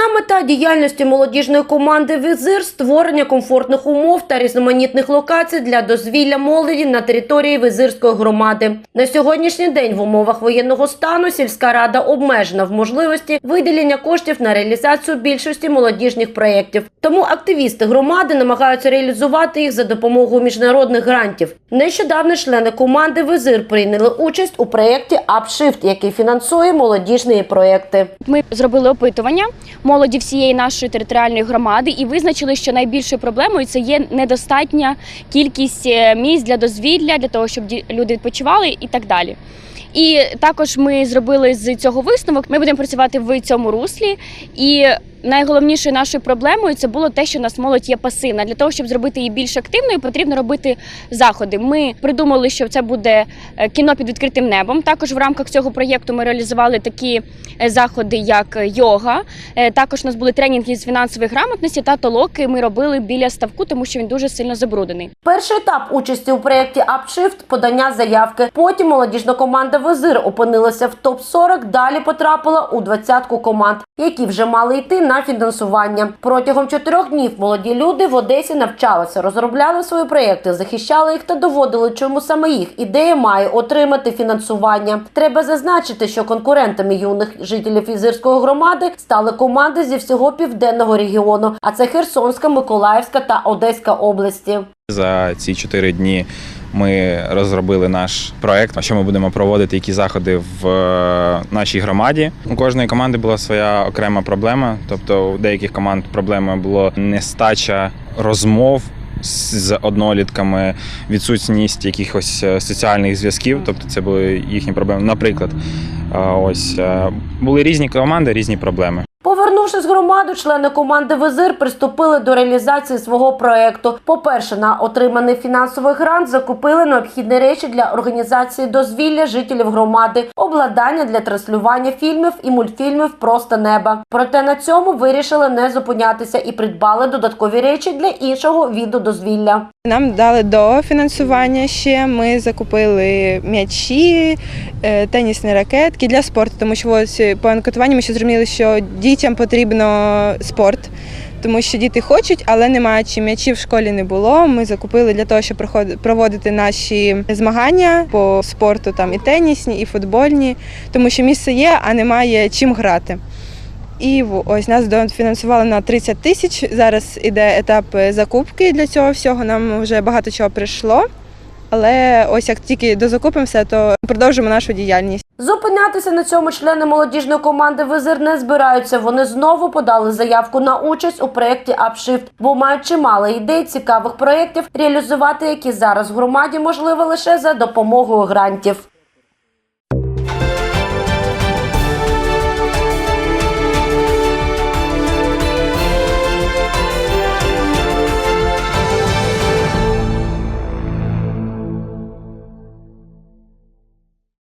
Головна мета діяльності молодіжної команди Візир створення комфортних умов та різноманітних локацій для дозвілля молоді на території Визирської громади. На сьогоднішній день в умовах воєнного стану сільська рада обмежена в можливості виділення коштів на реалізацію більшості молодіжних проєктів. Тому активісти громади намагаються реалізувати їх за допомогою міжнародних грантів. Нещодавно члени команди Визир прийняли участь у проєкті «Апшифт», який фінансує молодіжні проєкти. Ми зробили опитування молоді всієї нашої територіальної громади і визначили, що найбільшою проблемою це є недостатня кількість е, місць для дозвілля, для того, щоб люди відпочивали і так далі. І також ми зробили з цього висновок. Ми будемо працювати в цьому руслі. І найголовнішою нашою проблемою це було те, що у нас молодь є пасивна. Для того, щоб зробити її більш активною, потрібно робити заходи. Ми придумали, що це буде е, кіно під відкритим небом. Також в рамках цього проєкту ми реалізували такі е, заходи, як йога. Е, Також у нас були тренінги з фінансової грамотності та толоки. Ми робили біля ставку, тому що він дуже сильно забруднений. Перший етап участі у проєкті «Апшифт» – подання заявки. Потім молодіжна команда «Визир» опинилася в топ-40, далі потрапила у двадцятку команд, які вже мали йти на фінансування. Протягом чотирьох днів молоді люди в Одесі навчалися, розробляли свої проєкти, захищали їх та доводили, чому саме їх ідея має отримати фінансування. Треба зазначити, що конкурентами юних жителів Візирської громади стали команди зі всього південного регіону, а це Херсонська, Миколаївська та Одеська області. За ці чотири дні ми розробили наш проект, що ми будемо проводити, які заходи в е, нашій громаді. У кожної команди була своя окрема проблема. Тобто, у деяких команд проблемою було нестача розмов. з- однолітками відсутність якихось е, соціальних зв'язків, тобто це були їхні проблеми. Наприклад, е, ось були різні команди, різні проблеми. Повернувшись в громаду, члени команди Визир приступили до реалізації свого проекту. По-перше, на отриманий фінансовий грант закупили необхідні речі для організації дозвілля жителів громади, обладнання для транслювання фільмів і мультфільмів Просто неба. Проте на цьому вирішили не зупинятися і придбали додаткові речі для іншого віду дозвілля. Нам дали до фінансування ще. Ми закупили м'ячі, е, тенісні ракетки для спорту, тому що ось по анкетуванню ми ще зрозуміли, що дітям потрібно спорт. Тому що діти хочуть, але немає чи м'ячів в школі не було. Ми закупили для того, щоб проводити наші змагання по спорту, там і тенісні, і футбольні, тому що місце є, а немає чим грати. І ось нас дофінансували на 30 тисяч. Зараз іде етап е, закупки для цього всього. Нам вже багато чого прийшло. Але ось як тільки дозакупимося, то продовжимо нашу діяльність. Зупинятися на цьому члени молодіжної команди Визир не збираються. Вони знову подали заявку на участь у проєкті «Апшифт», бо мають чимало ідей цікавих проєктів, реалізувати які зараз в громаді можливо лише за допомогою грантів.